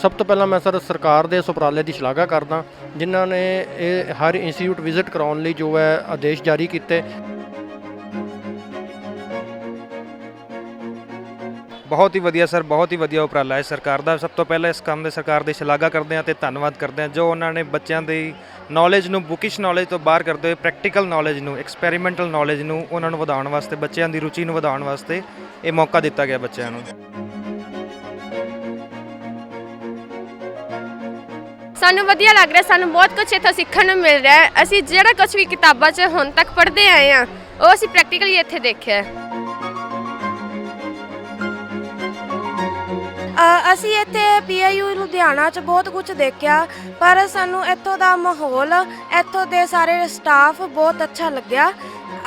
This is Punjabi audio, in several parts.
ਸਭ ਤੋਂ ਪਹਿਲਾਂ ਮੈਂ ਸਰ ਸਰਕਾਰ ਦੇ ਇਸ ਉਪਰਾਲੇ ਦੀ ਸ਼ਲਾਘਾ ਕਰਦਾ, ਜਿਨ੍ਹਾਂ ਨੇ ਇਹ ਹਰ ਇੰਸਟੀਚਿਊਟ ਵਿਜ਼ਿਟ ਕਰਾਉਣ ਲਈ ਜੋ ਹੈ ਆਦੇਸ਼ ਜਾਰੀ ਕੀਤੇ। ਬਹੁਤ ਹੀ ਵਧੀਆ ਸਰ, ਬਹੁਤ ਹੀ ਵਧੀਆ ਉਪਰਾਲਾ ਹੈ ਸਰਕਾਰ ਦਾ। ਸਭ ਤੋਂ ਪਹਿਲਾਂ ਇਸ ਕੰਮ ਦੇ ਸਰਕਾਰ ਦੀ ਸ਼ਲਾਘਾ ਕਰਦੇ ਹਾਂ ਤੇ ਧੰਨਵਾਦ ਕਰਦੇ ਹਾਂ, ਜੋ ਉਹਨਾਂ ਨੇ ਬੱਚਿਆਂ ਦੀ ਨੌਲੇਜ ਨੂੰ ਬੁਕਿਸ਼ ਨੌਲੇਜ ਤੋਂ ਬਾਹਰ ਕਰਦੇ ਹੋਏ ਪ੍ਰੈਕਟੀਕਲ ਨੌਲੇਜ ਨੂੰ ਐਕਸਪੈਰੀਮੈਂਟਲ ਨੌਲੇਜ ਨੂੰ, ਉਹਨਾਂ ਨੂੰ ਵਧਾਉਣ ਵਾਸਤੇ, ਬੱਚਿਆਂ ਦੀ ਰੁਚੀ ਨੂੰ ਵਧਾਉਣ ਵਾਸਤੇ ਇਹ ਮੌਕਾ ਦਿੱਤਾ ਗਿਆ ਬੱਚਿਆਂ ਨੂੰ। ਸਾਨੂੰ ਵਧੀਆ ਲੱਗ ਰਿਹਾ ਸਾਨੂੰ ਬਹੁਤ ਕੁਝ ਇੱਥੋਂ ਸਿੱਖਣ ਨੂੰ ਮਿਲ ਰਿਹਾ ਹੈ। ਅਸੀਂ ਜਿਹੜਾ ਕੁਝ ਵੀ ਕਿਤਾਬਾਂ 'ਚ ਹੁਣ ਤੱਕ ਪੜ੍ਹਦੇ ਆਏ ਆ ਉਹ ਅਸੀਂ ਪ੍ਰੈਕਟੀਕਲੀ ਇੱਥੇ ਦੇਖਿਆ ਹੈ। ਅ, ਅਸੀਂ ਇੱਥੇ ਪੀਆਈਯੂ ਲੁਧਿਆਣਾ 'ਚ ਬਹੁਤ ਕੁਝ ਦੇਖਿਆ ਪਰ ਸਾਨੂੰ ਇੱਥੋਂ ਦਾ ਮਾਹੌਲ ਇੱਥੋਂ ਦੇ ਸਾਰੇ ਸਟਾਫ ਬਹੁਤ ਅੱਛਾ ਲੱਗਿਆ।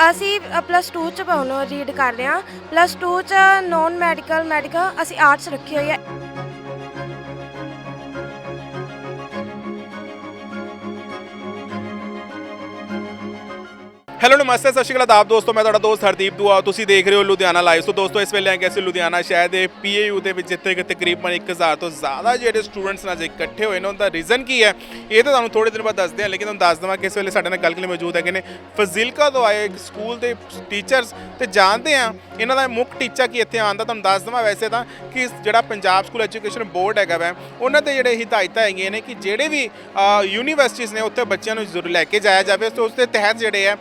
ਅਸੀਂ ਪਲੱਸ 2 ਚ ਹੁਣ ਰੀਡ ਕਰ ਰਹੇ ਹਾਂ। ਪਲੱਸ 2 ਚ ਨੋਨ ਮੈਡੀਕਲ ਮੈਡੀਕਲ ਅਸੀਂ ਆਰਟਸ ਰੱਖੀ ਹੋਈ ਹੈ ਹੈਲੋ ਨਮਸਤੇ, ਸਤਿ ਸ਼੍ਰੀ ਅਕਾਲ ਆਦਾਬ ਦੋਸਤੋ, ਮੈਂ ਤੁਹਾਡਾ ਦੋਸਤ ਹਰਦੀਪ ਦੁਆ। ਤੁਸੀਂ ਦੇਖ ਰਹੇ ਹੋ ਲੁਧਿਆਣਾ ਲਾਈਵ ਸੋ ਦੋਸਤੋ, ਇਸ ਵੇਲੇ ਆ ਅਸੀਂ ਲੁਧਿਆਣਾ ਸ਼ਹਿਰ ਦੇ ਪੀਏਯੂ ਦੇ ਵਿੱਚ, ਜਿੱਥੇ ਕਿ ਤਕਰੀਬਨ 1000 ਤੋਂ ਜ਼ਿਆਦਾ ਜਿਹੜੇ ਸਟੂਡੈਂਟਸ ਨਾਲ ਇਕੱਠੇ ਹੋਏ ਨੇ, ਉਹਨਾਂ ਦਾ ਰੀਜ਼ਨ ਕੀ ਹੈ? ਇਹ ਤਾਂ ਤੁਹਾਨੂੰ ਥੋੜੇ ਦਿਨ ਬਾਅਦ ਦੱਸਦੇ ਹਾਂ, ਲੇਕਿਨ ਤੁਹਾਨੂੰ ਦੱਸ ਦਵਾਂ ਕਿ ਇਸ ਵੇਲੇ ਸਾਡੇ ਨਾਲ ਗੱਲ ਕਰਨ ਲਈ ਮੌਜੂਦ ਹੈਗੇ ਨੇ ਫਜ਼ਿਲਕਾ ਤੋਂ ਆਏ ਸਕੂਲ ਦੇ ਟੀਚਰਸ ਤੇ ਜਾਣਦੇ ਆ ਇਹਨਾਂ ਦਾ ਮੁੱਖ ਟੀਚਾ ਕੀ ਇੱਥੇ ਆਉਣ ਦਾ, ਤੁਹਾਨੂੰ ਦੱਸ ਦਵਾਂ ਵੈਸੇ ਤਾਂ ਕਿ ਜਿਹੜਾ ਪੰਜਾਬ ਸਕੂਲ ਐਜੂਕੇਸ਼ਨ ਬੋਰਡ ਹੈਗਾ ਵੈ, ਉਹਨਾਂ ਤੇ ਜਿਹੜੇ ਹਿਦਾਇਤਾਂ ਹੈਗੀਆਂ ਨੇ ਕਿ ਜਿਹੜੇ ਵੀ ਯੂਨੀਵਰਸਿਟੀਜ਼ ਨੇ, ਉੱਥੇ ਬੱਚਿਆਂ ਨੂੰ ਜ਼ਰੂਰ ਲੈ ਕੇ ਜਾਇਆ ਜਾਵੇ। ਸੋ ਉਸ ਦੇ ਤਹਿਤ ਜਿਹੜੇ ਆ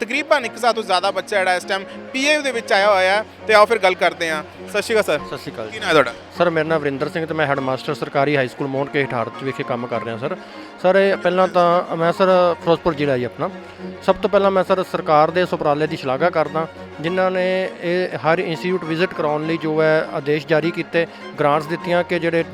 ਤਕਰੀਬਨ 1000 ਤੋਂ ਜ਼ਿਆਦਾ ਬੱਚਾ ਜਿਹੜਾ ਇਸ ਟਾਈਮ ਪੀਏ ਦੇ ਵਿੱਚ ਆਇਆ ਹੋਇਆ ਹੈ ਤੇ ਆਓ ਫਿਰ ਗੱਲ ਕਰਦੇ ਹਾਂ। ਸਤਿ ਸ਼੍ਰੀ ਅਕਾਲ ਸਰ। ਸਤਿ ਸ਼੍ਰੀ ਅਕਾਲ ਕੀ ਨਾਮ ਹੈ ਤੁਹਾਡਾ? ਸਰ ਮੇਰਾ ਨਾਮ ਵਰਿੰਦਰ ਸਿੰਘ ਤੇ ਮੈਂ ਹੈਡਮਾਸਟਰ ਸਰਕਾਰੀ ਹਾਈ ਸਕੂਲ ਮੋਹਨ ਕੇ ਚ ਵਿਖੇ ਕੰਮ ਕਰ ਰਿਹਾ ਸਰ। ਸਰ ਇਹ ਪਹਿਲਾਂ ਤਾਂ ਮੈਂ ਸਰ ਫਿਰੋਜ਼ਪੁਰ ਜ਼ਿਲ੍ਹਾ ਜੀ ਆਪਣਾ। ਸਭ ਤੋਂ ਪਹਿਲਾਂ ਮੈਂ ਸਰ ਸਰਕਾਰ ਦੇ ਇਸ ਉਪਰਾਲੇ ਦੀ ਸ਼ਲਾਘਾ ਕਰਦਾ ਜਿਨ੍ਹਾਂ ਨੇ ਇਹ ਹਰ ਇੰਸਟੀਚਿਊਟ ਵਿਜ਼ਿਟ ਕਰਾਉਣ ਲਈ ਜੋ ਹੈ ਆਦੇਸ਼ ਜਾਰੀ ਕੀਤੇ ਗ੍ਰਾਂਟਸ ਦਿੱਤੀਆਂ ਕਿ ਜਿਹੜੇ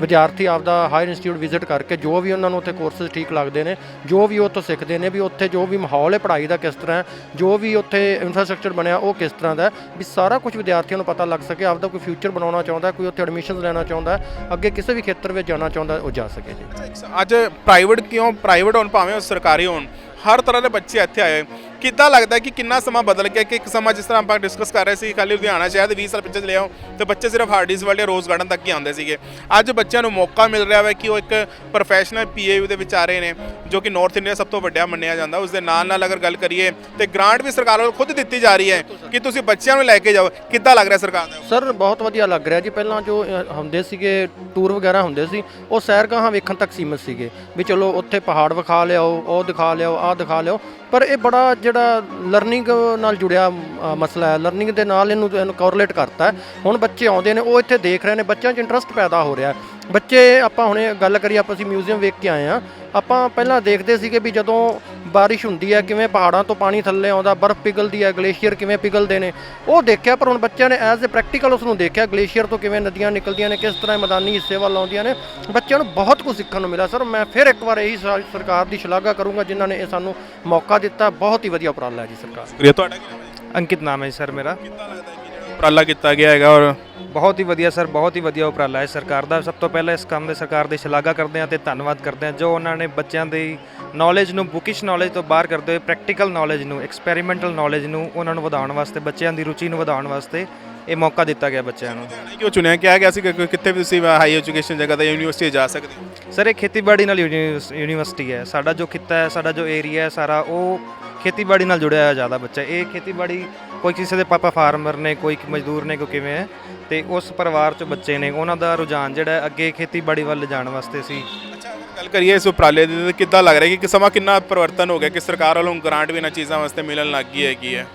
ਵਿਦਿਆਰਥੀ ਆਪਦਾ ਹਾਇਰ ਇੰਸਟੀਚਿਊਟ ਵਿਜ਼ਿਟ ਕਰਕੇ ਜੋ ਵੀ ਉਹਨਾਂ ਨੂੰ ਉੱਥੇ ਕੋਰਸਸ ਠੀਕ ਲੱਗਦੇ ਨੇ ਜੋ ਵੀ ਉਹ ਉੱਥੋਂ ਸਿੱਖਦੇ ਨੇ ਵੀ ਉੱਥੇ ਜੋ ਵੀ ਮਾਹੌਲ ਹੈ ਪੜ੍ਹਾਈ ਦਾ ਕਿਸ ਤਰ੍ਹਾਂ ਹੈ, ਜੋ ਵੀ ਉੱਥੇ ਇਨਫਰਾਸਟ੍ਰਕਚਰ ਬਣਿਆ ਉਹ ਕਿਸ ਤਰ੍ਹਾਂ ਦਾ ਵੀ ਸਾਰਾ ਕੁਝ ਵਿਦਿਆਰਥੀਆਂ ਨੂੰ ਪਤਾ ਲੱਗ ਸਕੇ, ਆਪਦਾ ਕੋਈ ਫਿਊਚਰ ਬਣਾਉਣਾ ਚਾਹੁੰਦਾ, ਕੋਈ ਉੱਥੇ ਐਡਮਿਸ਼ਨ ਲੈਣਾ ਚਾਹੁੰਦਾ, ਅੱਗੇ ਕਿਸੇ ਵੀ ਖੇਤਰ ਵਿੱਚ ਜਾਣਾ ਚਾਹੁੰਦਾ, ਉਹ ਜਾ ਸਕੇ ਜੀ। ਅੱਜ ਪ੍ਰਾਈਵੇਟ ਕਿਉਂ ਪ੍ਰਾਈਵੇਟ ਹੋਣ, ਭਾਵੇਂ ਉਹ ਸਰਕਾਰੀ ਹੋਣ, ਹਰ ਤਰ੍ਹਾਂ ਦੇ ਬੱਚੇ ਇੱਥੇ ਆਏ। ਕਿੱਦਾਂ ਲੱਗਦਾ ਕਿ ਕਿੰਨਾ ਸਮਾਂ ਬਦਲ ਗਿਆ ਕਿ ਇੱਕ ਸਮਾਂ ਜਿਸ ਤਰ੍ਹਾਂ ਆਪਾਂ ਡਿਸਕਸ ਕਰ ਰਹੇ ਸੀ, ਖਾਲੀ ਲੁਧਿਆਣਾ ਸ਼ਾਇਦ 20 ਸਾਲ ਪਿੱਛੇ ਚਲੇ ਆਓ, ਤੇ ਬੱਚੇ ਸਿਰਫ ਹਾਰਡੀਜ਼ ਵਾਲੇ ਰੋਜ਼ ਗਾਰਡਨ ਤੱਕ ਹੀ ਆਉਂਦੇ ਸੀਗੇ। ਅੱਜ ਬੱਚਿਆਂ ਨੂੰ ਮੌਕਾ ਮਿਲ ਰਿਹਾ ਹੈ ਕਿ ਉਹ ਇੱਕ ਪ੍ਰੋਫੈਸ਼ਨਲ ਪੀਏਯੂ ਦੇ ਵਿੱਚ ਆ ਰਹੇ ਨੇ, ਜੋ ਕਿ ਨਾਰਥ ਇੰਡੀਆ ਸਭ ਤੋਂ ਵੱਡਾ ਮੰਨਿਆ ਜਾਂਦਾ। ਉਸ ਦੇ ਨਾਲ ਨਾਲ ਅਗਰ ਗੱਲ ਕਰੀਏ, ਤੇ ਗ੍ਰਾਂਟ ਵੀ ਸਰਕਾਰ ਵੱਲੋਂ ਖੁਦ ਦਿੱਤੀ ਜਾ ਰਹੀ ਹੈ ਕਿ ਤੁਸੀਂ ਬੱਚਿਆਂ ਨੂੰ ਲੈ ਕੇ ਜਾਓ। ਕਿੱਦਾਂ ਲੱਗ ਰਿਹਾ ਸਰਕਾਰ ਦਾ? ਸਰ ਬਹੁਤ ਵਧੀਆ ਲੱਗ ਰਿਹਾ ਜੀ। ਪਹਿਲਾਂ ਜੋ ਹੁੰਦੇ ਸੀਗੇ ਟੂਰ ਵਗੈਰਾ ਹੁੰਦੇ ਸੀ, ਉਹ ਸੈਰਗਾਹਾਂ ਵੇਖਣ ਤੱਕ ਸੀਮਤ ਸੀਗੇ। ਵੀ ਚਲੋ, ਉੱਥੇ ਪਹਾੜ ਵਿਖਾ ਲਿਆਓ, ਉਹ ਦਿਖਾ ਲਿਆਓ, ਆਹ ਦਿਖਾ ਲਿਆਓ। ਪਰ ਇਹ ਬੜਾ ਜਿਹੜਾ ਲਰਨਿੰਗ ਨਾਲ ਜੁੜਿਆ ਮਸਲਾ ਹੈ। ਲਰਨਿੰਗ ਦੇ ਨਾਲ ਇਹਨੂੰ ਕੋਰਲੇਟ ਕਰਤਾ ਹੁਣ ਬੱਚੇ ਆਉਂਦੇ ਨੇ, ਉਹ ਇੱਥੇ ਦੇਖ ਰਹੇ ਨੇ, ਬੱਚਿਆਂ 'ਚ ਇੰਟਰਸਟ ਪੈਦਾ ਹੋ ਰਿਹਾ ਬੱਚੇ ਆਪਾਂ ਹੁਣੇ ਗੱਲ ਕਰੀ ਆਪਾਂ ਅਸੀਂ ਮਿਊਜ਼ੀਅਮ ਵੇਖ ਕੇ ਆਏ ਆ ਆਪਾਂ ਪਹਿਲਾਂ ਦੇਖਦੇ ਸੀਗੇ ਵੀ ਜਦੋਂ ਬਾਰਿਸ਼ ਹੁੰਦੀ ਹੈ ਕਿਵੇਂ ਪਹਾੜਾਂ ਤੋਂ ਪਾਣੀ ਥੱਲੇ ਆਉਂਦਾ ਬਰਫ਼ ਪਿਘਲਦੀ ਹੈ ਗਲੇਸ਼ੀਅਰ ਕਿਵੇਂ ਪਿਘਲਦੇ ਨੇ ਉਹ ਦੇਖਿਆ ਪਰ ਹੁਣ ਬੱਚਿਆਂ ਨੇ ਐਜ਼ ਅ ਪ੍ਰੈਕਟੀਕਲ ਉਸ ਨੂੰ ਦੇਖਿਆ ਗਲੇਸ਼ੀਅਰ ਤੋਂ ਕਿਵੇਂ ਨਦੀਆਂ ਨਿਕਲਦੀਆਂ ਨੇ ਕਿਸ ਤਰ੍ਹਾਂ ਮੈਦਾਨੀ ਹਿੱਸੇ ਵੱਲ ਆਉਂਦੀਆਂ ਨੇ ਬੱਚਿਆਂ ਨੂੰ ਬਹੁਤ ਕੁਝ ਸਿੱਖਣ ਨੂੰ ਮਿਲਿਆ। ਸਰ ਮੈਂ ਫਿਰ ਇੱਕ ਵਾਰ ਇਹੀ ਸਰਕਾਰ ਦੀ ਸ਼ਲਾਘਾ ਕਰੂੰਗਾ ਜਿਨ੍ਹਾਂ ਨੇ ਇਹ ਸਾਨੂੰ ਮੌਕਾ ਦਿੱਤਾ। ਬਹੁਤ ਹੀ ਵਧੀਆ ਉਪਰਾਲਾ ਹੈ ਜੀ ਸਰਕਾਰ। ਸ਼ੁਕਰੀਆ। ਤੁਹਾਡਾ ਕੀ ਨਾਮ ਹੈ ਅੰਕਿਤ ਨਾਮ ਹੈ ਜੀ ਸਰ ਮੇਰਾ। ਕਿੱਦਾਂ ਲੱਗਦਾ ਉਪਰਾਲਾ ਕੀਤਾ ਗਿਆ ਹੈਗਾ ਔਰ ਬਹੁਤ ਹੀ ਵਧੀਆ ਸਰ ਬਹੁਤ ਹੀ ਵਧੀਆ ਉਪਰਾਲਾ ਹੈ ਸਰਕਾਰ ਦਾ। ਸਭ ਤੋਂ ਪਹਿਲਾਂ ਇਸ ਕੰਮ ਦੇ ਸਰਕਾਰ ਦੀ ਸ਼ਲਾਘਾ ਕਰਦੇ ਹਾਂ ਤੇ ਧੰਨਵਾਦ ਕਰਦੇ ਹਾਂ ਜੋ ਉਹਨਾਂ ਨੇ ਬੱਚਿਆਂ ਦੀ ਨੌਲੇਜ ਨੂੰ ਬੁਕਿਸ਼ ਨੌਲੇਜ ਤੋਂ ਬਾਹਰ ਕਰਦੇ ਹੋਏ ਪ੍ਰੈਕਟੀਕਲ ਨੌਲੇਜ ਨੂੰ ਐਕਸਪੈਰੀਮੈਂਟਲ ਨੌਲੇਜ ਨੂੰ ਉਹਨਾਂ ਨੂੰ ਵਧਾਉਣ ਵਾਸਤੇ ਬੱਚਿਆਂ ਦੀ ਰੁਚੀ ਨੂੰ ਵਧਾਉਣ ਵਾਸਤੇ ਇਹ ਮੌਕਾ ਦਿੱਤਾ ਗਿਆ ਬੱਚਿਆਂ ਨੂੰ। ਕਿਉਂ ਚੁਣਿਆ? ਕਿਹਾ ਗਿਆ ਸੀ ਕਿ ਕਿੱਥੇ ਵੀ ਤੁਸੀਂ ਹਾਈ ਐਜੂਕੇਸ਼ਨ ਜਗ੍ਹਾ ਤੇ ਯੂਨੀਵਰਸਿਟੀ ਜਾ ਸਕਦੇ ਹੋ। ਸਰ ਇਹ ਖੇਤੀਬਾੜੀ ਨਾਲ ਯੂਨੀਵਰਸ- ਯੂਨੀਵਰਸਿਟੀ ਹੈ। ਸਾਡਾ ਜੋ ਖਿੱਤਾ ਹੈ ਸਾਡਾ ਜੋ ਏਰੀਆ ਹੈ ਸਾਰਾ ਉਹ ਖੇਤੀਬਾੜੀ ਨਾਲ ਜੁੜਿਆ ਹੋਇਆ ਜ਼ਿਆਦਾ ਬੱਚਾ। ਇਹ ਖੇਤੀਬਾੜੀ ਕੋਈ ਕਿਸੇ ਦੇ ਪਾਪਾ ਫਾਰਮਰ ਨੇ ਕੋਈ ਮਜ਼ਦੂਰ ਨੇ ਕੋਈ ਕਿਵੇਂ ਹੈ। ਤੇ ਉਸ ਪਰਿਵਾਰ ਚੋਂ ਬੱਚੇ ਨੇ ਉਹਨਾਂ ਦਾ ਰੁਝਾਨ ਜਿਹੜਾ ਅੱਗੇ ਖੇਤੀਬਾੜੀ ਵੱਲ ਜਾਣ ਵਾਸਤੇ ਸੀ ਅੱਛਾ ਅਗਰ ਗੱਲ ਕਰੀਏ ਇਸ ਉਪਰਾਲੇ ਦੀ ਤਾਂ ਕਿੱਦਾਂ ਲੱਗ ਰਿਹਾ ਕਿ ਸਮਾਂ ਕਿੰਨਾ ਪਰਿਵਰਤਨ ਹੋ ਗਿਆ ਕਿ ਸਰਕਾਰ ਵੱਲੋਂ ਗ੍ਰਾਂਟ ਵੀ ਇਹਨਾਂ ਚੀਜ਼ਾਂ ਵਾਸਤੇ ਮਿਲਣ ਲੱਗ ਗਈ ਹੈਗੀ ਹੈ?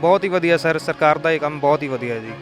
ਬਹੁਤ ਹੀ ਵਧੀਆ ਸਰ। ਸਰਕਾਰ ਦਾ ਇਹ ਕੰਮ ਬਹੁਤ ਹੀ ਵਧੀਆ ਜੀ।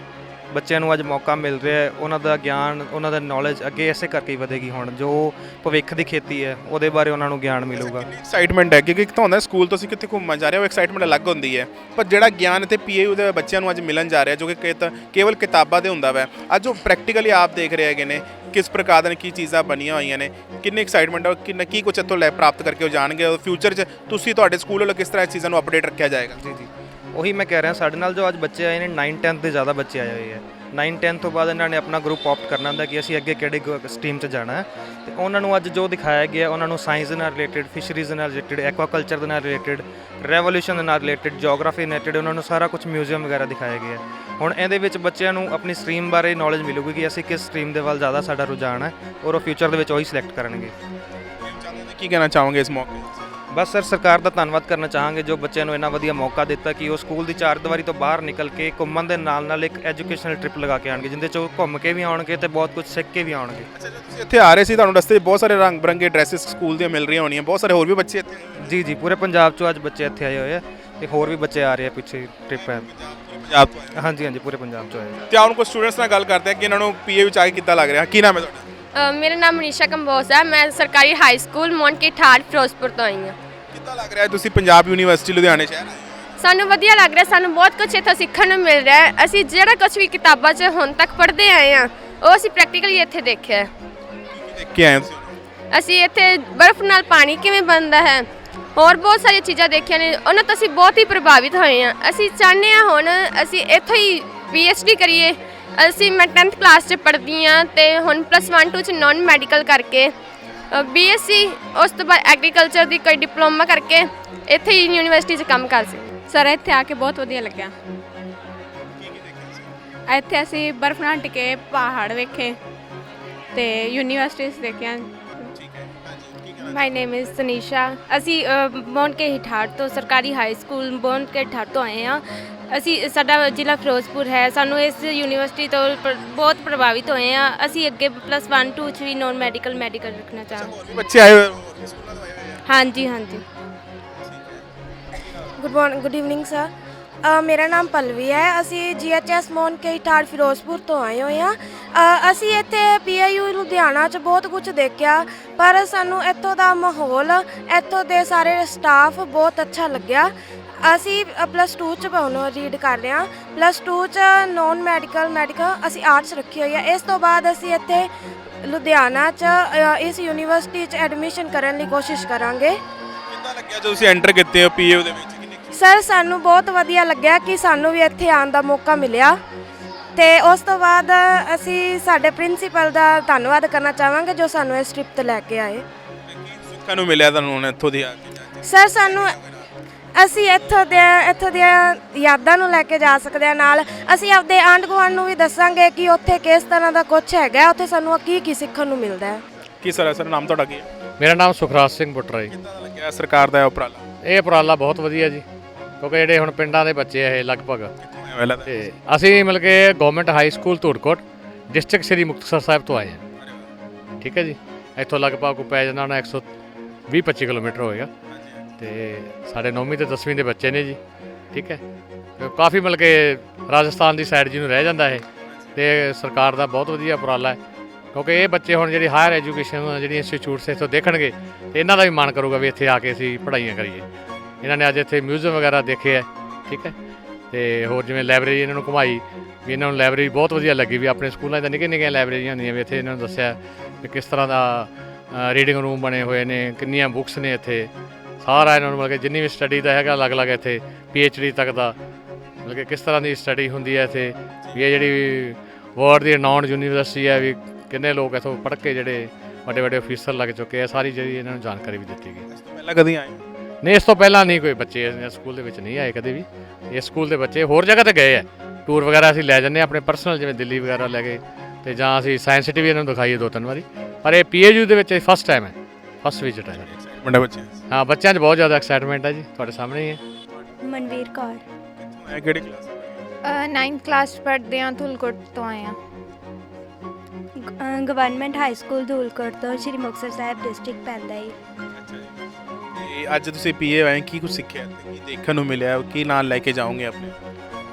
ਬੱਚਿਆਂ ਨੂੰ ਅੱਜ ਮੌਕਾ ਮਿਲ ਰਿਹਾ ਹੈ ਉਹਨਾਂ ਦਾ ਗਿਆਨ ਉਹਨਾਂ ਦਾ ਨੌਲੇਜ ਅੱਗੇ ਐਸੇ ਕਰਕੇ ਹੀ ਵਧੇਗੀ ਹੁਣ ਜੋ ਭਵਿੱਖ ਦੀ ਖੇਤੀ ਹੈ ਉਹਦੇ ਬਾਰੇ ਉਹਨਾਂ ਨੂੰ ਗਿਆਨ ਮਿਲੂਗਾ। ਐਕਸਾਈਟਮੈਂਟ ਹੈ? ਕਿਉਂਕਿ ਇੱਕ ਤਾਂ ਹੁੰਦਾ ਸਕੂਲ ਤੋਂ ਅਸੀਂ ਕਿੱਥੇ ਘੁੰਮਣ ਜਾ ਰਹੇ ਹਾਂ ਉਹ ਐਕਸਾਈਟਮੈਂਟ ਅਲੱਗ ਹੁੰਦੀ ਹੈ। ਪਰ ਜਿਹੜਾ ਗਿਆਨ ਇੱਥੇ ਪੀਏਯੂ ਦੇ ਬੱਚਿਆਂ ਨੂੰ ਅੱਜ ਮਿਲਣ ਜਾ ਰਿਹਾ ਜੋ ਕਿ ਕੇਤ- ਕੇਵਲ ਕਿਤਾਬਾਂ ਤੇ ਹੁੰਦਾ ਵੈ। ਅੱਜ ਉਹ ਪ੍ਰੈਕਟੀਕਲੀ ਆਪ ਦੇਖ ਰਹੇ ਹੈਗੇ ਨੇ ਕਿਸ ਪ੍ਰਕਾਰ ਦੀਆਂ ਕੀ ਚੀਜ਼ਾਂ ਬਣੀਆਂ ਹੋਈਆਂ ਨੇ ਕਿੰਨੀ ਐਕਸਾਈਟਮੈਂਟ ਹੈ ਕਿੰਨਾ ਕੀ ਕੁਝ ਇੱਥੋਂ ਲੈ ਪ੍ਰਾਪਤ ਕਰਕੇ ਉਹ ਜਾਣਗੇ ਫਿਊਚਰ 'ਚ ਤੁਸੀਂ ਤੁਹਾਡੇ ਸਕੂਲ ਵੱਲੋਂ ਕਿਸ ਤਰ੍ਹਾਂ ਇਸ ਚੀਜ਼ਾਂ ਨੂੰ ਅਪਡੇਟ ਰੱਖਿਆ ਜਾਏਗਾ? ਜੀ ਜੀ। ਉਹੀ ਮੈਂ ਕਹਿ ਰਿਹਾ, ਸਾਡੇ ਨਾਲ ਜੋ ਅੱਜ ਬੱਚੇ ਆਏ ਨੇ 9 10th ਦੇ ਜ਼ਿਆਦਾ ਬੱਚੇ ਆਏ ਹੋਏ ਹੈ 9 10 ਤੋਂ ਬਾਅਦ ਇਹਨਾਂ ਨੇ ਆਪਣਾ ਗਰੁੱਪ ਆਪਟ ਕਰਨਾ ਹੁੰਦਾ ਕਿ ਅਸੀਂ ਅੱਗੇ ਕਿਹੜੇ ਸਟਰੀਮ 'ਚ ਜਾਣਾ ਹੈ। ਤੇ ਉਹਨਾਂ ਨੂੰ ਅੱਜ ਜੋ ਦਿਖਾਇਆ ਗਿਆ, ਉਹਨਾਂ ਨੂੰ ਸਾਇੰਸ ਦੇ ਨਾਲ ਰਿਲੇਟਡ ਫਿਸ਼ਰੀਜ਼ ਨਾਲ ਰਿਲੇਟਡ ਐਕਵਾਕਲਚਰ ਦੇ ਨਾਲ ਰਿਲੇਟਡ ਰੈਵੋਲੂਸ਼ਨ ਦੇ ਨਾਲ ਰਿਲੇਟਡ ਜੀਓਗ੍ਰਾਫੀ ਰਿਲੇਟਡ ਉਹਨਾਂ ਨੂੰ ਸਾਰਾ ਕੁਝ ਮਿਊਜ਼ੀਅਮ ਵਗੈਰਾ ਦਿਖਾਇਆ ਗਿਆ ਹੁਣ ਇਹਦੇ ਵਿੱਚ ਬੱਚਿਆਂ ਨੂੰ ਆਪਣੀ ਸਟਰੀਮ ਬਾਰੇ ਨੌਲੇਜ ਮਿਲੂਗੀ ਕਿ ਅਸੀਂ ਕਿਸ ਸਟਰੀਮ ਦੇ ਵੱਲ ਜ਼ਿਆਦਾ ਸਾਡਾ ਰੁਝਾਨ ਹੈ ਔਰ ਉਹ ਫਿਊਚਰ ਦੇ ਵਿੱਚ ਉਹੀ ਸਿਲੈਕਟ ਕਰਨਗੇ। ਕੀ ਕਹਿਣਾ ਚਾਹੋਗੇ ਇਸ ਮੌਕੇ? ਬਸ ਸਰ ਸਰਕਾਰ ਦਾ ਧੰਨਵਾਦ ਕਰਨਾ ਚਾਹਾਂਗੇ ਜੋ ਬੱਚਿਆਂ ਨੂੰ ਇੰਨਾ ਵਧੀਆ ਮੌਕਾ ਦਿੱਤਾ ਕਿ ਉਹ ਸਕੂਲ ਦੀ ਚਾਰ ਦੀਵਾਰੀ ਤੋਂ ਬਾਹਰ ਨਿਕਲ ਕੇ ਘੁੰਮਣ ਦੇ ਨਾਲ ਨਾਲ ਇੱਕ ਐਜੂਕੇਸ਼ਨਲ ਟ੍ਰਿਪ ਲਗਾ ਕੇ ਆਣਗੇ ਜਿੰਦੇ ਚ ਉਹ ਘੁੰਮ ਕੇ ਵੀ ਆਉਣਗੇ ਤੇ ਬਹੁਤ ਕੁਝ ਸਿੱਖ ਕੇ ਵੀ ਆਉਣਗੇ। ਅੱਛਾ ਜਦੋਂ ਤੁਸੀਂ ਇੱਥੇ ਆ ਰਹੇ ਸੀ ਤੁਹਾਨੂੰ ਰਸਤੇ 'ਚ ਬਹੁਤ ਸਾਰੇ ਰੰਗ ਬਰੰਗੇ ਡਰੈਸਸ ਸਕੂਲ ਦੀਆਂ ਮਿਲ ਰਹੀਆਂ ਹੋਣੀਆਂ ਬਹੁਤ ਸਾਰੇ ਹੋਰ ਵੀ ਬੱਚੇ ਇੱਥੇ ਜੀ ਜੀ ਪੂਰੇ ਪੰਜਾਬ ਚੋਂ ਅੱਜ ਬੱਚੇ ਇੱਥੇ ਆਏ ਹੋਏ ਆ ਤੇ ਹੋਰ ਵੀ ਬੱਚੇ ਆ ਰਹੇ ਆ ਪਿੱਛੇ ਟ੍ਰਿਪ ਹੈ। ਪੰਜਾਬ ਤੋਂ ਆਏ ਹਾਂਜੀ ਹਾਂਜੀ ਪੂਰੇ ਪੰਜਾਬ ਚੋਂ ਆਏ ਆ। ਤੇ ਆਉਣ ਕੋ ਸਟੂਡੈਂਟਸ ਨਾਲ ਗੱਲ ਕਰਦੇ ਆ ਕਿ ਇਹਨਾਂ ਨੂੰ ਪੀਏ ਵਿੱਚ ਆ ਕੇ ਕਿੱਦਾਂ ਲੱਗ ਰਿਹਾ? ਕੀ ਨਾਮ ਹੈ ਤੁਹਾਡਾ? ਅ, ਮੇਰਾ ਨਾਮ ਮਨੀਸ਼ਾ ਕੰਬੋਜ ਹੈ। ਮੈਂ ਸਰਕਾਰੀ ਹਾਈ ਸਕੂਲ ਮੌਨਕੀ ਠਾੜ ਫਿਰੋਜ਼ਪੁਰ ਤੋਂ ਆਈ ਹਾਂ। ਕਿੱਦਾਂ ਲੱਗ ਰਿਹਾ ਹੈ ਤੁਸੀਂ ਪੰਜਾਬ ਯੂਨੀਵਰਸਿਟੀ ਲੁਧਿਆਣੇ ਸ਼ਹਿਰ ਆਏ ਹੋ? ਸਾਨੂੰ ਵਧੀਆ ਲੱਗ ਰਿਹਾ। ਸਾਨੂੰ ਬਹੁਤ ਕੁਝ ਇੱਥੋਂ ਸਿੱਖਣ ਨੂੰ ਮਿਲ ਰਿਹਾ ਹੈ। ਅਸੀਂ ਜਿਹੜਾ ਕੁਝ ਵੀ ਕਿਤਾਬਾਂ 'ਚ ਹੁਣ ਤੱਕ ਪੜ੍ਹਦੇ ਆਏ ਹਾਂ ਉਹ ਅਸੀਂ ਪ੍ਰੈਕਟੀਕਲੀ ਇੱਥੇ ਦੇਖਿਆ ਹੈ। ਕੀ ਦੇਖ ਕੇ ਆਏ ਹੋ ਤੁਸੀਂ ਅਸੀਂ ਇੱਥੇ ਬਰਫ਼ ਨਾਲ ਪਾਣੀ ਕਿਵੇਂ ਬਣਦਾ ਹੈ ਹੋਰ ਬਹੁਤ ਸਾਰੀਆਂ ਚੀਜ਼ਾਂ ਦੇਖੀਆਂ ਨੇ। ਉਹਨਾਂ ਤੋਂ ਅਸੀਂ ਬਹੁਤ ਹੀ ਪ੍ਰਭਾਵਿਤ ਹੋਏ ਹਾਂ। ਅਸੀਂ ਚਾਹੁੰਦੇ ਹਾਂ ਹੁਣ ਅਸੀਂ ਇੱਥੋਂ ਹੀ ਡੀ ਕਰੀਏ। ਅਸੀਂ ਮੈਂ 10th ਕਲਾਸ 'ਚ ਪੜ੍ਹਦੀ ਹਾਂ ਤੇ ਹੁਣ ਪਲੱਸ 1 2 'ਚ ਨਾਨ ਮੈਡੀਕਲ ਕਰਕੇ ਬੀਐਸਸੀ ਉਸ ਤੋਂ ਬਾਅਦ ਐਗਰੀਕਲਚਰ ਦੀ ਕੋਈ ਡਿਪਲੋਮਾ ਕਰਕੇ ਇੱਥੇ ਹੀ ਯੂਨੀਵਰਸਿਟੀ 'ਚ ਕੰਮ ਕਰ ਸੀ। ਸਰ ਇੱਥੇ ਆ ਕੇ ਬਹੁਤ ਵਧੀਆ ਲੱਗਿਆ। ਇੱਥੇ ਅਸੀਂ ਬਰਫ਼ ਨਾਲ ਟਿਕੇ ਪਹਾੜ ਵੇਖੇ ਤੇ ਯੂਨੀਵਰਸਿਟੀਜ਼ ਦੇਖਿਆ। ਮਾਈ ਨੇਮ ਇਜ਼ ਸਨੀਸ਼ਾ ਅਸੀਂ ਬੌਂਡ ਕੇ ਹਿਠਾੜ ਤੋਂ ਸਰਕਾਰੀ high school bond Ke Hithar ਤੋਂ ਆਏ ਹਾਂ। ਅਸੀਂ ਸਾਡਾ ਜ਼ਿਲ੍ਹਾ ਫਿਰੋਜ਼ਪੁਰ ਹੈ ਸਾਨੂੰ ਇਸ ਯੂਨੀਵਰਸਿਟੀ ਤੋਂ ਪ- ਬਹੁਤ ਪ੍ਰਭਾਵਿਤ ਹੋਏ ਹਾਂ। ਅਸੀਂ ਅੱਗੇ ਪਲੱਸ 1 2 ਚ ਵੀ ਨੋਨ ਮੈਡੀਕਲ ਮੈਡੀਕਲ ਰੱਖਣਾ ਚਾਹਾਂਗੇ ਵੀ ਬੱਚੇ ਆਏ ਹੋਏ ਹੋਰ ਵੀ ਸਕੂਲਾਂ ਤੋਂ ਆਏ ਹੋਏ ਆ। ਹਾਂਜੀ ਹਾਂਜੀ। Good morning good evening sir ਮੇਰਾ ਨਾਮ ਪਲਵੀ ਹੈ। ਅਸੀਂ ਜੀਐਚਐਸ ਮੋਨ ਕੇ ਠਾੜ ਫਿਰੋਜ਼ਪੁਰ ਤੋਂ ਆਏ ਹੋਏ ਹਾਂ। ਅ, ਅਸੀਂ ਇੱਥੇ ਪੀਆਈਯੂ ਲੁਧਿਆਣਾ 'ਚ ਬਹੁਤ ਕੁਝ ਦੇਖਿਆ ਪਰ ਸਾਨੂੰ ਇੱਥੋਂ ਦਾ ਮਾਹੌਲ ਇੱਥੋਂ ਦੇ ਸਾਰੇ ਸਟਾਫ ਬਹੁਤ ਅੱਛਾ ਲੱਗਿਆ। ਅਸੀਂ ਪਲੱਸ 2 ਚ ਹੁਣ ਰੀਡ ਕਰ ਰਹੇ ਹਾਂ ਪਲੱਸ 2 ਚ ਨੋਨ ਮੈਡੀਕਲ ਮੈਡੀਕਲ ਅਸੀਂ ਆਰਟਸ ਰੱਖੀ ਹੋਈ ਹੈ ਇਸ ਤੋਂ ਬਾਅਦ ਅਸੀਂ ਇੱਥੇ ਲੁਧਿਆਣਾ 'ਚ ਅ, ਇਸ ਯੂਨੀਵਰਸਿਟੀ 'ਚ ਐਡਮਿਸ਼ਨ ਕਰਨ ਲਈ ਕੋਸ਼ਿਸ਼ ਕਰਾਂਗੇ। ਕਿੱਦਾਂ ਲੱਗਿਆ ਜਦੋਂ ਤੁਸੀਂ ਐਂਟਰ ਕੀਤੇ ਹੋ ਪੀਏ ਦੇ ਵਿੱਚ? ਕਿੰਨੀ ਸਰ ਸਾਨੂੰ ਬਹੁਤ ਵਧੀਆ ਲੱਗਿਆ ਕਿ ਸਾਨੂੰ ਵੀ ਇੱਥੇ ਆਉਣ ਦਾ ਮੌਕਾ ਮਿਲਿਆ। ਤੇ ਉਸ ਤੋਂ ਬਾਅਦ ਅਸੀਂ ਸਾਡੇ ਪ੍ਰਿੰਸੀਪਲ ਦਾ ਧੰਨਵਾਦ ਕਰਨਾ ਚਾਹਾਂਗੇ ਜੋ ਸਾਨੂੰ ਇਸ ਟ੍ਰਿਪ ਤੇ ਲੈ ਕੇ ਆਏ। ਕੀ ਸਿੱਖਣ ਨੂੰ ਮਿਲਿਆ ਤੁਹਾਨੂੰ ਹੁਣ ਇੱਥੋਂ ਦੀ ਆ ਕੇ ਜਾ ਕੇ? ਸਰ ਸਾਨੂੰ ਅਸੀਂ ਇੱਥੋਂ ਦੇ ਇੱਥੋਂ ਦੀਆਂ ਯਾਦਾਂ ਨੂੰ ਲੈ ਕੇ ਜਾ ਸਕਦੇ ਹਾਂ ਨਾਲ। ਅਸੀਂ ਆਪਦੇ ਆਂਢ ਗੁਆਂਢ ਨੂੰ ਵੀ ਦੱਸਾਂਗੇ ਕਿ ਉੱਥੇ ਕਿਸ ਤਰ੍ਹਾਂ ਦਾ ਕੁਝ ਹੈਗਾ ਉੱਥੇ ਸਾਨੂੰ ਕੀ ਕੀ ਸਿੱਖਣ ਨੂੰ ਮਿਲਦਾ ਹੈ। ਕੀ ਸਰ ਹੈ ਸਰ ਨਾਮ ਤੁਹਾਡਾ ਕੀ ਹੈ? ਮੇਰਾ ਨਾਮ ਸੁਖਰਾਜ ਸਿੰਘ ਬੁੱਟਰਾ ਜੀ। ਲੱਗਿਆ ਸਰਕਾਰ ਦਾ ਇਹ ਉਪਰਾਲਾ? ਇਹ ਉਪਰਾਲਾ ਬਹੁਤ ਵਧੀਆ ਜੀ ਕਿਉਂਕਿ ਜਿਹੜੇ ਹੁਣ ਪਿੰਡਾਂ ਦੇ ਬੱਚੇ ਆ ਇਹ ਲਗਭਗ। ਕਿੱਥੋਂ ਆਏ ਪਹਿਲਾਂ ਤਾਂ? ਤੇ ਅਸੀਂ ਮਿਲ ਕੇ government high school Dhudkot district Sri Muktsar Sahib ਤੋਂ ਆਏ ਹਾਂ। ਠੀਕ ਹੈ ਜੀ ਇੱਥੋਂ ਲਗਭਗ ਕੋ ਪੈ ਜਾਂਦਾ ਹੋਣਾ 120 25 ਕਿਲੋਮੀਟਰ ਹੋਏਗਾ ਤੇ ਸਾਡੇ 9ਵੀਂ ਤੇ 10ਵੀਂ ਦੇ ਬੱਚੇ ਨੇ ਜੀ, ਠੀਕ ਹੈ? ਕਾਫੀ ਮਿਲ ਕੇ ਰਾਜਸਥਾਨ ਦੀ ਸਾਈਡ ਜਿਹਨੂੰ ਰਹਿ ਜਾਂਦਾ ਇਹ, ਤੇ ਸਰਕਾਰ ਦਾ ਬਹੁਤ ਵਧੀਆ ਉਪਰਾਲਾ ਹੈ। ਕਿਉਂਕਿ ਇਹ ਬੱਚੇ ਹੁਣ ਜਿਹੜੀ ਹਾਇਰ ਐਜੂਕੇਸ਼ਨ ਜਿਹੜੀ ਇੰਸਟੀਚਿਊਟਸ ਇੱਥੋਂ ਦੇਖਣਗੇ, ਤੇ ਇਹਨਾਂ ਦਾ ਵੀ ਮਨ ਕਰੂਗਾ ਵੀ ਇੱਥੇ ਆ ਕੇ ਅਸੀਂ ਪੜ੍ਹਾਈਆਂ ਕਰੀਏ। ਇਹਨਾਂ ਨੇ ਅੱਜ ਇੱਥੇ ਮਿਊਜ਼ੀਅਮ ਵਗੈਰਾ ਦੇਖੇ ਹੈ, ਠੀਕ ਹੈ? ਤੇ ਹੋਰ ਜਿਵੇਂ ਲਾਇਬ੍ਰੇਰੀ ਇਹਨਾਂ ਨੂੰ ਘੁਮਾਈ, ਵੀ ਇਹਨਾਂ ਨੂੰ ਲਾਇਬ੍ਰੇਰੀ ਬਹੁਤ ਵਧੀਆ ਲੱਗੀ ਵੀ ਆਪਣੇ ਸਕੂਲਾਂ 'ਚ ਤਾਂ ਨਿੱਕੀਆਂ ਨਿੱਕੀਆਂ ਲਾਇਬ੍ਰੇਰੀਆਂ ਹੁੰਦੀਆਂ ਵੀ ਇੱਥੇ ਇਹਨਾਂ ਨੂੰ ਦੱਸਿਆ ਵੀ ਕਿਸ ਤਰ੍ਹਾਂ ਦਾ ਰੀਡਿੰਗ ਰੂਮ ਬਣੇ ਹੋਏ ਨੇ, ਕਿੰਨੀਆਂ ਬੁੱਕਸ ਨੇ ਇੱਥੇ। ਸਾਰਾ ਇਹਨਾਂ ਨੂੰ ਮਤਲਬ ਕਿ ਜਿੰਨੀ ਵੀ ਸਟੱਡੀ ਦਾ ਹੈਗਾ ਅਲੱਗ-ਅਲੱਗ ਇੱਥੇ ਡੀ ਤੱਕ ਦਾ। ਮਤਲਬ ਕਿ ਕਿਸ ਤਰ੍ਹਾਂ ਦੀ ਸਟੱਡੀ ਹੁੰਦੀ ਹੈ ਇੱਥੇ ਵੀ ਇਹ ਜਿਹੜੀ ਵਰਲਡ ਦੀ ਨਾਨ ਯੂਨੀਵਰਸਿਟੀ ਹੈ ਵੀ ਕਿੰਨੇ ਲੋਕ ਇੱਥੋਂ ਪੜ੍ਹ ਕੇ ਜਿਹੜੇ ਵੱਡੇ ਵੱਡੇ ਅਫੀਸਰ ਲੱਗ ਚੁੱਕੇ ਆ ਸਾਰੀ ਜਿਹੜੀ ਇਹਨਾਂ ਨੂੰ ਜਾਣਕਾਰੀ ਵੀ ਦਿੱਤੀ ਗਈ। ਇਸ ਤੋਂ ਪਹਿਲਾਂ ਕਦੀ ਆਏ? ਨਹੀਂ ਇਸ ਤੋਂ ਪਹਿਲਾਂ ਨਹੀਂ ਕੋਈ ਬੱਚੇ ਇਸ ਸਕੂਲ ਦੇ ਵਿੱਚ ਨਹੀਂ ਆਏ ਕਦੇ ਵੀ। ਇਸ ਸਕੂਲ ਦੇ ਬੱਚੇ ਹੋਰ ਜਗ੍ਹਾ ਤੇ ਗਏ ਆ। ਟੂਰ ਵਗੈਰਾ ਅਸੀਂ ਲੈ ਜੰਨੇ ਆਪਣੇ ਪਰਸਨਲ ਜਿਵੇਂ ਦਿੱਲੀ ਵਗੈਰਾ ਲੈ ਗਏ ਤੇ ਜਾਂ ਅਸੀਂ ਸਾਇੰਸ ਸਿਟੀ ਵੀ ਇਹਨਾਂ ਨੂੰ ਦਿਖਾਈਏ ਦੋ ਤਿੰਨ ਵਾਰੀ। ਪਰ ਇਹ ਪੀਏਯੂ ਦੇ ਵਿੱਚ ਫਸਟ ਟਾਈਮ ਹੈ ਫਸਟ ਵਿਜ਼ਿਟ ਹੈ। ਮੁੰਡੇ ਬੱਚੇ ਹਾਂ ਬੱਚਿਆਂ 'ਚ ਬਹੁਤ ਜ਼ਿਆਦਾ ਐਕਸਾਈਟਮੈਂਟ ਹੈ ਜੀ ਤੁਹਾਡੇ ਸਾਹਮਣੇ ਹੀ ਹੈ। ਮਨਵੀਰ ਕੌਰ। ਕਿੱਥੋਂ ਆਏ ਕਿਹੜੀ ਕਲਾਸ 9th ਕਲਾਸ ਪੜ੍ਹਦੇ ਆ ਧੁਲਕੋਟ ਤੋਂ ਆਏ ਆ ਗਵਰਨਮੈਂਟ ਹਾਈ ਸਕੂਲ ਧੂਲਕੋਟ ਤੋਂ ਸ਼੍ਰੀ ਮੁਕਤਸਰ ਸਾਹਿਬ ਡਿਸਟ੍ਰਿਕਟ ਪੈਂਦਾ ਹੈ ਅੱਛਾ ਜੀ। ਤੇ ਅੱਜ ਤੁਸੀਂ ਪੀਏ ਆਏ ਕੀ ਕੁਝ ਸਿੱਖਿਆ ਤੇ ਕੀ ਦੇਖਣ ਨੂੰ ਮਿਲਿਆ ਕੀ ਨਾਲ ਲੈ ਕੇ ਜਾਓਗੇ ਆਪਣੇ?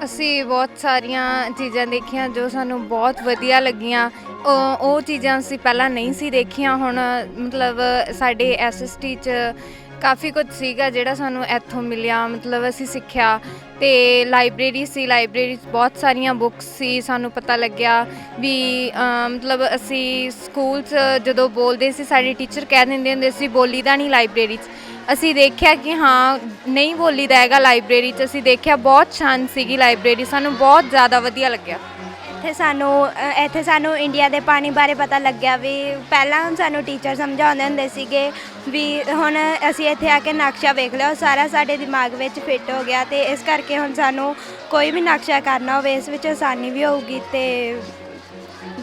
ਅਸੀਂ ਬਹੁਤ ਸਾਰੀਆਂ ਚੀਜ਼ਾਂ ਦੇਖੀਆਂ ਜੋ ਸਾਨੂੰ ਬਹੁਤ ਵਧੀਆ ਲੱਗੀਆਂ। ਉਹ ਉਹ ਚੀਜ਼ਾਂ ਅਸੀਂ ਪਹਿਲਾਂ ਨਹੀਂ ਸੀ ਦੇਖੀਆਂ ਹੁਣ ਮਤਲਬ ਸਾਡੇ ਐਸਐਸਟੀ ਚ ਕਾਫੀ ਕੁਝ ਸੀਗਾ ਜਿਹੜਾ ਸਾਨੂੰ ਇੱਥੋਂ ਮਿਲਿਆ ਮਤਲਬ ਅਸੀਂ ਸਿੱਖਿਆ। ਤੇ ਲਾਇਬ੍ਰੇਰੀ ਸੀ ਲਾਇਬ੍ਰੇਰੀ 'ਚ ਬਹੁਤ ਸਾਰੀਆਂ ਬੁੱਕਸ ਸੀ ਸਾਨੂੰ ਪਤਾ ਲੱਗਿਆ ਵੀ ਅਮ, ਮਤਲਬ ਅਸੀਂ ਸਕੂਲ 'ਚ ਜਦੋਂ ਬੋਲਦੇ ਸੀ ਸਾਡੇ ਟੀਚਰ ਕਹਿ ਦਿੰਦੇ ਹੁੰਦੇ ਸੀ ਬੋਲੀ ਦਾ ਨਹੀਂ ਲਾਇਬ੍ਰੇਰੀ 'ਚ। ਅਸੀਂ ਦੇਖਿਆ ਕਿ ਹਾਂ ਨਹੀਂ ਬੋਲੀ ਦਾ ਹੈਗਾ ਲਾਇਬ੍ਰੇਰੀ 'ਚ ਅਸੀਂ ਦੇਖਿਆ ਬਹੁਤ ਸ਼ਾਨ ਸੀਗੀ ਲਾਇਬ੍ਰੇਰੀ ਸਾਨੂੰ ਬਹੁਤ ਜ਼ਿਆਦਾ ਵਧੀਆ ਲੱਗਿਆ। ਇੱਥੇ ਸਾਨੂੰ ਅ, ਇੱਥੇ ਸਾਨੂੰ ਇੰਡੀਆ ਦੇ ਪਾਣੀ ਬਾਰੇ ਪਤਾ ਲੱਗਿਆ ਵੀ ਪਹਿਲਾਂ ਸਾਨੂੰ ਟੀਚਰ ਸਮਝਾਉਂਦੇ ਹੁੰਦੇ ਸੀਗੇ ਵੀ ਹੁਣ ਅਸੀਂ ਇੱਥੇ ਆ ਕੇ ਨਕਸ਼ਾ ਵੇਖ ਲਿਆ ਉਹ ਸਾਰਾ ਸਾਡੇ ਦਿਮਾਗ ਵਿੱਚ ਫਿੱਟ ਹੋ ਗਿਆ ਤੇ ਇਸ ਕਰਕੇ ਹੁਣ ਸਾਨੂੰ ਕੋਈ ਵੀ ਨਕਸ਼ਾ ਕਰਨਾ ਹੋਵੇ ਇਸ ਵਿੱਚ ਆਸਾਨੀ ਵੀ ਹੋਊਗੀ ਤੇ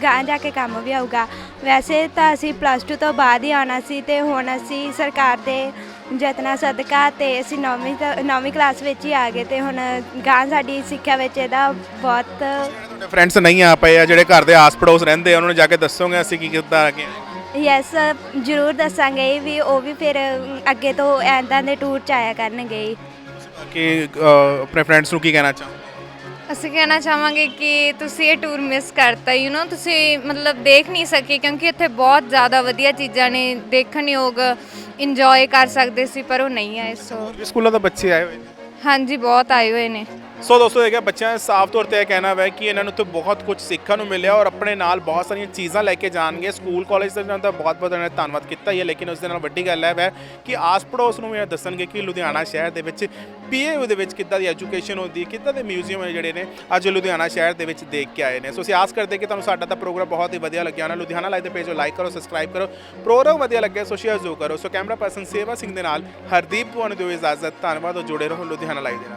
ਗਾਂ ਜਾ ਕੇ ਕੰਮ ਵੀ ਆਊਗਾ। ਵੈਸੇ ਤਾਂ ਅਸੀਂ ਪਲੱਸ 2 ਤੋਂ ਬਾਅਦ ਹੀ ਆਉਣਾ ਸੀ ਤੇ ਹੁਣ ਅਸੀਂ ਸਰਕਾਰ ਦੇ ਯਤਨਾਂ ਸਦਕਾ ਤੇ ਅਸੀਂ 9ਵੀਂ ਤੋਂ 9ਵੀਂ ਕਲਾਸ ਵਿੱਚ ਹੀ ਆ ਗਏ ਤੇ ਹੁਣ ਗਾਂ ਸਾਡੀ ਸਿੱਖਿਆ ਵਿੱਚ ਇਹਦਾ ਬਹੁਤ ਤੁਹਾਡੇ ਫਰੈਂਡਸ ਨਹੀਂ ਆ ਪਏ ਆ ਜਿਹੜੇ ਘਰ ਦੇ ਆਸ ਪੜੋਸ ਰਹਿੰਦੇ ਆ ਉਹਨਾਂ ਨੂੰ ਜਾ ਕੇ ਦੱਸੋਗੇ ਅਸੀਂ ਕੀ ਕਿੱਦਾਂ ਆ ਗਏ ਯੈਸ ਜ਼ਰੂਰ ਦੱਸਾਂਗੇ ਵੀ ਉਹ ਵੀ ਫਿਰ ਅੱਗੇ ਤੋਂ ਐਂਦਾਂ ਦੇ ਟੂਰ ਚ ਆਇਆ ਕਰਨਗੇ ਕਿ ਆਪਣੇ ਫਰੈਂਡਸ ਨੂੰ ਕੀ ਕਹਿਣਾ ਚਾਹੋਗੇ? ਅਸੀਂ ਕਹਿਣਾ ਚਾਹਾਂਗੇ ਕਿ ਤੁਸੀਂ ਇਹ ਟੂਰ ਮਿਸ ਕਰਤਾ ਯੂ نو ਤੁਸੀਂ ਮਤਲਬ ਦੇਖ ਨਹੀਂ ਸਕੇ ਕਿਉਂਕਿ ਇੱਥੇ ਬਹੁਤ ਜ਼ਿਆਦਾ ਵਧੀਆ ਚੀਜ਼ਾਂ ਨੇ ਦੇਖਣ ਯੋਗ ਇੰਜੋਏ ਕਰ ਸਕਦੇ ਸੀ ਪਰ ਉਹ ਨਹੀਂ ਆਏ ਸੋ ਸਕੂਲਾਂ ਤੋਂ ਬੱਚੇ ਆਏ ਹੋਏ ਨੇ? ਹਾਂਜੀ ਬਹੁਤ ਆਏ ਹੋਏ ਨੇ। ਸੋ ਦੋਸਤੋ ਦੇਖਿਆ ਬੱਚਿਆਂ ਦਾ ਸਾਫ਼ ਤੌਰ ਤੇ ਇਹ ਕਹਿਣਾ ਹੈ ਕਿ ਇਹਨਾਂ ਨੂੰ ਤੋਂ ਬਹੁਤ ਕੁਝ ਸਿੱਖਣ ਨੂੰ ਮਿਲਿਆ ਔਰ ਆਪਣੇ ਨਾਲ ਬਹੁਤ ਸਾਰੀਆਂ ਚੀਜ਼ਾਂ ਲੈ ਕੇ ਜਾਣਗੇ। ਸਕੂਲ, ਕਾਲਜ ਦੇ ਨਾਲ ਤਾਂ ਬਹੁਤ ਬਹੁਤ ਇਹਨਾਂ ਨੇ ਧੰਨਵਾਦ ਕੀਤਾ ਹੀ ਹੈ, ਲੇਕਿਨ ਉਸ ਦੇ ਨਾਲ ਵੱਡੀ ਗੱਲ ਹੈ ਵੈ ਕਿ ਆਸ ਪੜੋਸ ਨੂੰ ਵੀ ਇਹ ਦੱਸਣਗੇ ਕਿ ਲੁਧਿਆਣਾ ਸ਼ਹਿਰ ਦੇ ਵਿੱਚ ਪੀਏਯੂ ਦੇ ਵਿੱਚ ਕਿੱਦਾਂ ਦੀ ਐਜੂਕੇਸ਼ਨ ਹੁੰਦੀ ਹੈ, ਕਿੱਦਾਂ ਦੇ ਮਿਊਜ਼ੀਅਮ ਜਿਹੜੇ ਨੇ ਅੱਜ ਲੁਧਿਆਣਾ ਸ਼ਹਿਰ ਦੇ ਵਿੱਚ ਦੇਖ ਕੇ ਆਏ ਨੇ। ਸੋ ਅਸੀਂ ਆਸ ਕਰਦੇ ਕਿ ਤੁਹਾਨੂੰ ਸਾਡਾ ਤਾਂ ਪ੍ਰੋਗਰਾਮ ਬਹੁਤ ਹੀ ਵਧੀਆ ਲੱਗਿਆ ਹੋਣਾ। ਲੁਧਿਆਣਾ ਲਾਈਵ ਦੇ ਪੇਜ ਨੂੰ ਲਾਈਕ ਕਰੋ ਸਬਸਕ੍ਰਾਈਬ ਕਰੋ, ਪ੍ਰੋਗਰਾਮ ਵਧੀਆ ਲੱਗਿਆ ਸੋ ਸ਼ੇਅਰ ਜ਼ਰੂਰ ਕਰੋ। ਸੋ ਕੈਮਰਾ ਪਰਸਨ ਸੇਵਾ ਸਿੰਘ ਦੇ ਨਾਲ ਹਰਦੀਪ ਤੁਹਾਨੂੰ ਦਿਓ ਇਜਾਜ਼ਤ। ਧੰਨਵਾਦ ਔਰ ਜੁੜੇ ਰਹੋ ਲੁਧਿਆਣਾ ਲਾਈਵ ਦੇ